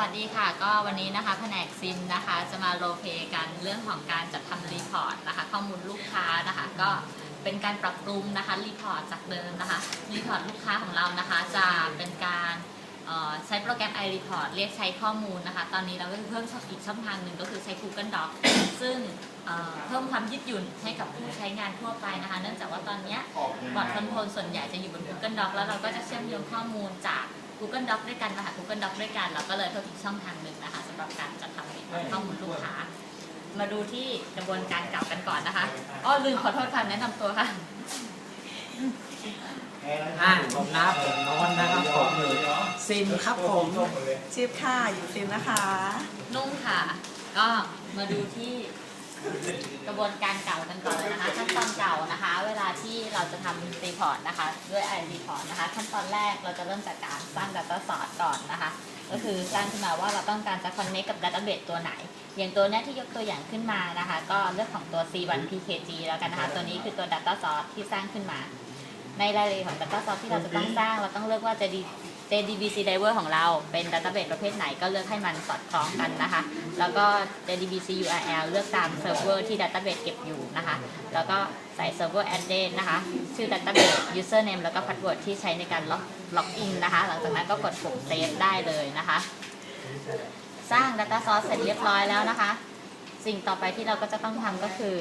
วัสดีค่ะ ก็วันนี้นะคะแผนกซิมนะคะ จะมาโรลเพกันเรื่องของการจัดทำรีพอร์ตนะคะ ข้อมูลลูกค้านะคะ ก็เป็นการปรับปรุงนะคะรีพอร์ตจากเดิมนะคะรีพอร์ตลูกค้าของเรานะคะ จะเป็นการใช้โปรแกรม iReport เรียกใช้ข้อมูลนะคะ ตอนนี้เราก็เพิ่มอีกช่องทางหนึ่งก็คือใช้ Google Doc ซึ่งเเพิ่มความยืดหยุ่นให้กับผู้ใช้งานทั่วไปนะคะ เนื่องจากว่าตอนนี้บอร์ดคอนโทรลส่วนใหญ่จะอยู่บน Google Doc แล้วเราก็จะเชื่อมโยงข้อมูลจาก Google Doc ด้วยกันมาหา Google Doc ด้วยกันเราก็เลยเพิ่มอีกช่องทางหนึ่งนะคะสำหรับการจัดทำรีพอร์ตข้อมูลลูกค้า มาดูที่กระบวนการเก่ากันก่อนนะคะอ้อลืมขอโทษค่ะแนะนำตัวค่ะอ่าผมนะผมโน้นนะครับผมซิมครับผมชิปค่ะอยู่ฟิล์มนะคะ นุ่งค่ะ ก็มาดูที่ กระบวนการเก่ากันก่อนเลยนะคะขั้นตอนเก่านะคะ เวลาที่เราจะทำรีพอร์ตนะคะ ด้วย i report นะคะ ขั้นตอนแรกเราจะเริ่มจากการสร้าง data source ก่อนนะคะ ก็คือสร้างขึ้นมาว่าเราต้องการจะ connect กับ database ตัวไหน อย่างตัวนี้ที่ยกตัวอย่างขึ้นมานะคะ ก็เลือกของตัว c1 pkg แล้วกันนะคะ ตัวนี้คือตัว data source ที่สร้างขึ้นมา ในรายละเอียดของ data source ที่เราจะต้องสร้างเราต้องเลือกว่า JD JDBC driver ของเราเป็น database ประเภทไหนก็เลือกให้มันสอดคล้องกันนะคะ แล้วก็ JDBC URL เลือกตามเซิร์ฟเวอร์ที่ database เก็บอยู่นะคะ แล้วก็ใส่ server address นะคะ ชื่อ database username แล้วก็ password ที่ใช้ในการล็อกล็อกอินนะคะ หลังจากนั้นก็กดปุ่ม save ได้เลยนะคะ สร้าง data source เสร็จเรียบร้อยแล้วนะคะ สิ่งต่อไปที่เราก็จะต้องทำก็คือ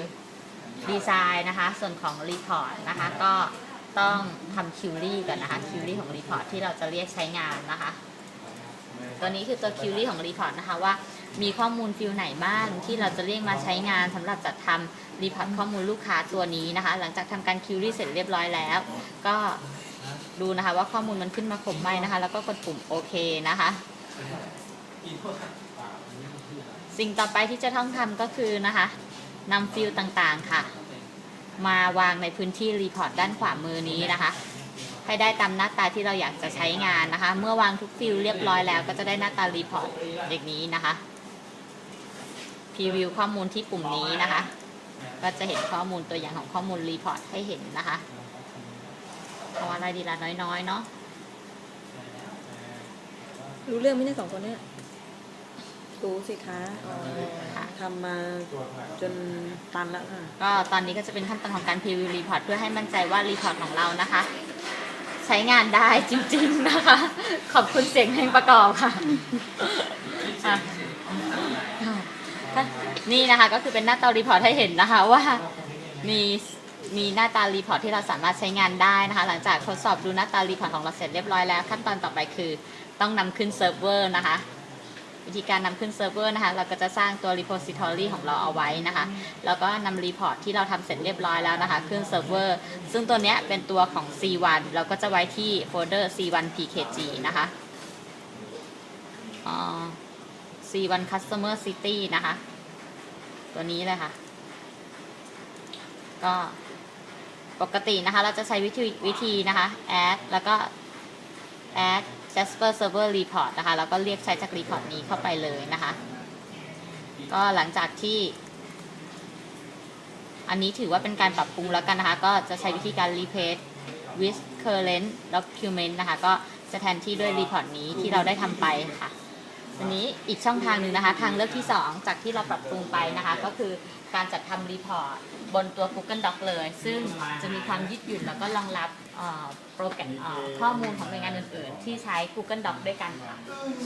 ดีไซน์นะคะ ส่วนของ report นะคะก็ ต้องทำ query ก่อนนะคะ query ของ report ที่เราจะเรียกใช้งานนะคะ ตัวนี้คือตัว query ของ report นะคะว่ามีข้อมูลฟิลไหนบ้างที่เราจะเรียกมาใช้งานสำหรับจัดทำ report ข้อมูลลูกค้าตัวนี้นะคะ หลังจากทำการ query เสร็จเรียบร้อยแล้ว ก็ดูนะคะว่าข้อมูลมันขึ้นมาครบไหมนะคะ แล้วก็กดปุ่มโอเคนะคะ สิ่งต่อไปที่จะต้องทำก็คือนะคะนำฟิลต่างๆค่ะ มาวางในพื้นที่รีพอร์ตด้านขวามือนี้นะคะ ให้ได้ตามหน้าตาที่เราอยากจะใช้งานนะคะ เมื่อวางทุกฟิลเรียบร้อยแล้ว ก็จะได้หน้าตารีพอร์ตอย่างนี้นะคะพรีวิวข้อมูลที่ปุ่มนี้นะคะ ก็จะเห็นข้อมูลตัวอย่างของข้อมูลรีพอร์ตให้เห็นนะคะเอาอะไรดีละน้อยๆเนาะรู้เรื่องไหมเนี่ยสองคนเนี่ย รู้สิคะค่ะทำมาจนตันแล้วค่ะ ก็ตอนนี้ก็จะเป็นขั้นตอนของการพรีวิวรีพอร์ตเพื่อให้มั่นใจว่ารีพอร์ตของเรานะคะ ใช้งานได้จริง ๆนะคะ ขอบคุณเสียงเพลงประกอบค่ะอะนี่นะคะก็คือเป็นหน้าตารีพอร์ตให้เห็นนะคะว่ามีมีหน้าตารีพอร์ตที่เราสามารถใช้งานได้นะคะ หลังจากทดสอบดูหน้าตารีพอร์ตของเราเสร็จเรียบร้อยแล้ว ขั้นตอนต่อไปคือต้องนำขึ้นเซิร์ฟเวอร์นะคะ วิธีการนำขึ้นเซิร์ฟเวอร์นะคะ เราก็จะสร้างตัว repository ของเราเอาไว้นะคะ แล้วก็นำรีพอร์ตที่เราทำเสร็จเรียบร้อยแล้วนะคะ ขึ้นเซิร์ฟเวอร์ ซึ่งตัวเนี้ยเป็นตัวของ C1 เราก็จะไว้ที่โฟลเดอร์ C1 PKG นะคะอ่า C1 Customer City นะคะ ตัวนี้เลยค่ะ ก็ปกตินะคะ เราจะใช้วิธีวิธีนะคะ add แล้วก็ add Jasper Server Report นะคะแล้วก็เรียกใช้จาก report นี้เข้าไปเลยนะคะ ก็หลังจากที่ อันนี้ถือว่าเป็นการปรับปรุงแล้วกันนะคะ ก็จะใช้วิธีการ replace with current document นะคะ ก็จะแทนที่ด้วย report นี้ที่เราได้ทำไปค่ะ อันนี้อีกช่องทางหนึ่งนะคะ ทางเลือกที่ 2 จากที่เราปรับปรุงไปนะคะ ก็คือการจัดทำรีพอร์ตบนตัว Google Doc เลย ซึ่งจะมีความยืดหยุ่นแล้วก็รองรับเอ่อโปรแกรมเอ่อข้อมูลของหน่วยงานอื่นๆ ที่ใช้ Google Doc ด้วยกันค่ะ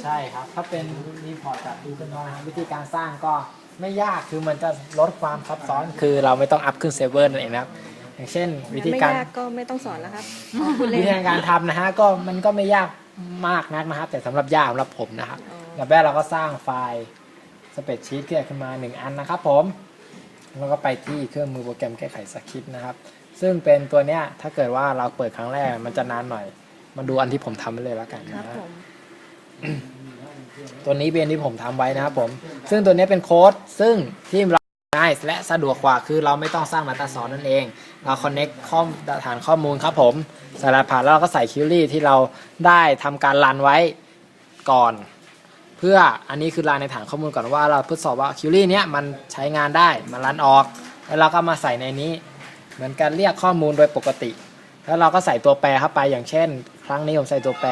ใช่ครับ ถ้าเป็นรีพอร์ตจาก Google Docs นะครับวิธีการสร้างก็ไม่ยากคือมันจะลดความซับซ้อน คือเราไม่ต้องอัพขึ้นเซิร์ฟเวอร์นั่นเองนะครับอย่างเช่น วิธีไม่การยากก็ไม่ต้องสอนแล้วครับคุณวิเล่นธีการทำนะฮะก็มันก็ไม่ยากมากนักนะครับ แต่สำหรับยากสำหรับผมนะครับอ๋อ แบบแรกเราก็สร้างไฟล์สเปซชีตขึ้นมา 1 อันนะครับผม แล้วก็ไปที่เครื่องมือโปรแกรมแก้ไขสคริปต์นะครับ ซึ่งเป็นตัวเนี้ยถ้าเกิดว่าเราเปิดครั้งแรกมันจะนานหน่อย มาดูอันที่ผมทำไปเลยแล้วกันครับนะฮะผมตัวนี้เป็นที่ผมทำไว้นะครับผม ซึ่งตัวนี้เป็นโค้ด ซึ่งที่เราง่ายและสะดวกกว่าคือเราไม่ต้องสร้างมาตาซอนนั่นเอง เรา connect ข้อมฐานข้อมูลครับผมใส่รหัสผ่านแล้วเราก็ใส่คิวรี่ที่เราได้ทำการรันไว้ก่อน เพื่ออันนี้คือรันในฐานข้อมูลก่อนว่าเราทดสอบว่าคิวรี่เนี้ยมันใช้งานได้มันรันออก แล้วเราก็มาใส่ในนี้ เหมือนการเรียกข้อมูลโดยปกติ แล้วเราก็ใส่ตัวแปรเข้าไปอย่างเช่น ครั้งนี้ผมใส่ตัวแปร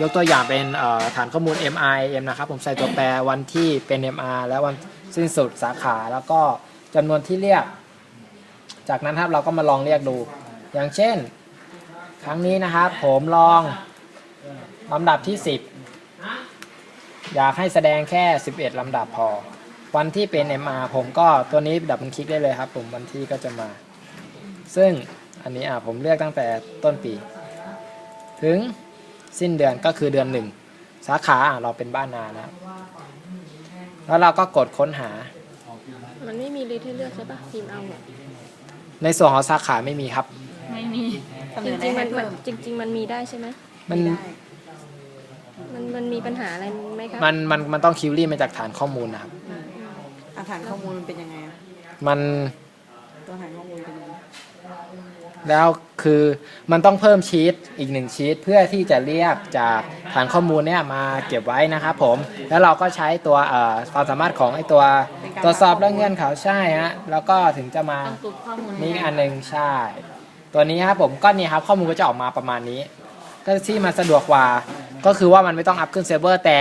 ยกตัวอย่างเป็นฐานข้อมูล MIM นะครับผมใส่ตัวแปรวันที่เป็น MR แล้ววันสิ้นสุดสาขาแล้วก็จำนวนที่เรียก จากนั้นครับเราก็มาลองเรียกดู อย่างเช่น ครั้งนี้นะครับผมลองลำดับที่ 10 อยากให้แสดงแค่ 11 ลำดับพอ วันที่เป็น MR ผมก็ตัวนี้ดับมันคลิกได้เลยครับ ผมวันที่ก็จะมา ซึ่งอันนี้อะผมเลือกตั้งแต่ต้นปี ถึงสิ้นเดือนก็คือเดือนหนึ่งสาขาเราเป็นบ้านนานะครับแล้วเราก็กดค้นหา มันไม่มีลิสต์ให้เลือกใช่ปะพิมพ์เอาอะในส่วนของสาขาไม่มีครับ ไม่มีจริงๆให้มันจริง ๆ มันมีได้ใช่ไหมมันไมันมันมีปัญหาอะไรไหมครับมันมันมันต้องคิวรี่มาจากฐานข้อมูลนะครับอืมอะฐานข้อมูลมันเป็นยังไงอะมันตัวฐานข้อมูลเป็นยังไงแล้วคือมันต้องเพิ่มชีตอีกหนึ่งชีตเพื่อที่จะเรียกจากฐานข้อมูลเนี่ยมาเก็บไว้นะครับผม แล้วเราก็ใช้ตัวเอ่อความสามารถของไอตัวตรวจสอบและเงื่อนเขาใช่ฮะแล้วก็ถึงจะมาต้องกรุ๊ปข้อมูลนี่อันหนึ่งใช่ ตัวนี้ครับผมก็นี่ครับข้อมูลก็จะออกมาประมาณนี้ ก็ที่มันสะดวกกว่า ก็คือว่ามันไม่ต้องอัพขึ้นเซิร์ฟเวอร์แต่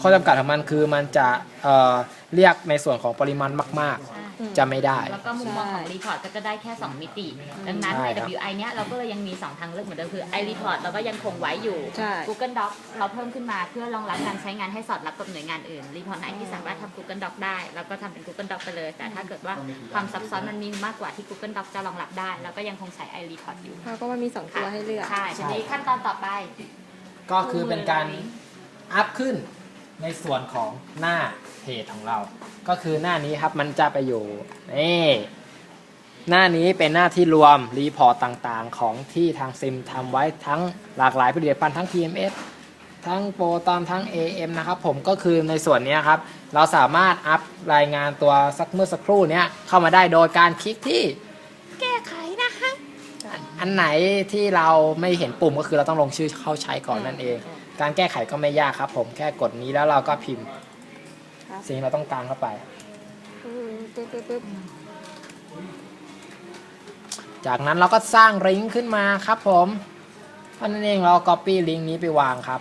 ข้อจำกัดของมันคือมันจะเอ่อเรียกในส่วนของปริมาณมาก ๆ จะไม่ได้ แล้วก็มุมมองของรีพอร์ตก็จะได้แค่ 2 มิติ ดังนั้นใช่ในครับ WI เนี้ยเราก็เลยยังมี 2 ทางเลือกเหมือนเดิมคือ i report เราก็ยังคงไว้อยู่ ใช่ Google Doc เราเพิ่มขึ้นมาเพื่อรองรับการใช้งานให้สอดรับกับหน่วยงานอื่น รีพอร์ตไหนที่สามารถทำ Google Doc ได้เราก็ทำเป็น Google Doc ไปเลย แต่ถ้าเกิดว่าความซับซ้อนมันมีมากกว่าที่ Google Doc จะรองรับได้เราก็ยังคงใช้ i report อยู่เพราะก็ว่ามีสองตัวให้เลือก ใช่ทีนี้ขั้นตอนต่อไป ก็คือเป็นการอัพขึ้น ในส่วนของหน้าเพจของเรา ก็คือหน้านี้ครับมันจะไปอยู่นี่หน้านี้เป็นหน้าที่รวมรีพอร์ตต่างๆ ของที่ทางซิมทำไว้ทั้งหลากหลายผลิตภัณฑ์ทั้ง TMS ทั้งโปรตอนทั้ง AM นะครับผมก็คือในส่วนนี้ครับ เราสามารถอัพรายงานตัวสักเมื่อสักครู่เนี้ยเข้ามาได้โดยการคลิกที่แก้ไขนะคะอันไหนที่เราไม่เห็นปุ่มก็คือเราต้องลงชื่อเข้าใช้ก่อนนั่นเอง การแก้ไขก็ไม่ยากครับ ผมแค่กดนี้แล้วเราก็พิมพ์ ครับ สิ่งที่เราต้องการเข้าไป อืมปึ๊บปึ๊บปึ๊บจากนั้นเราก็สร้างลิงก์ขึ้นมาครับผมเท่านั้นเองเรา copy ลิงก์นี้ไปวางครับ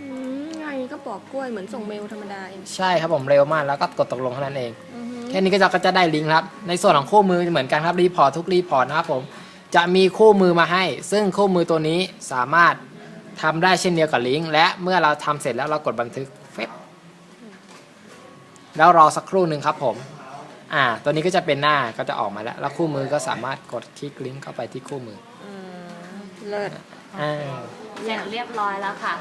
อืมง่ายก็ปอกกล้วยเหมือนส่งเมลธรรมดาเองใช่ครับผมเร็วมากแล้วก็กดตกลงเท่านั้นเอง อือฮึแค่นี้ก็จะก็จะได้ลิงก์ครับ ในส่วนของคู่มือเหมือนกันครับรีพอร์ตทุกรีพอร์ตนะครับผม จะมีคู่มือมาให้ ซึ่งคู่มือตัวนี้สามารถ ทำได้เช่นเดียวกับลิงก์และเมื่อเราทำเสร็จแล้วเรากดบันทึกเฟบแล้วรอสักครู่หนึ่งครับผมอ่าตัวนี้ก็จะเป็นหน้าก็จะออกมาแล้ว แล้วคู่มือก็สามารถกดคลิกลิงก์เข้าไปที่คู่มืออืมเลิศอ่าเสร็จเรียบร้อยแล้วค่ะ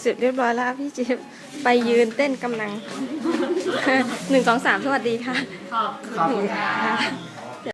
เสร็จเรียบร้อยแล้วพี่จิ๊บไปยืนเต้นกำลังหนึ่งสองสามสวัสดีค่ะ ขอบขอบคุณค่ะ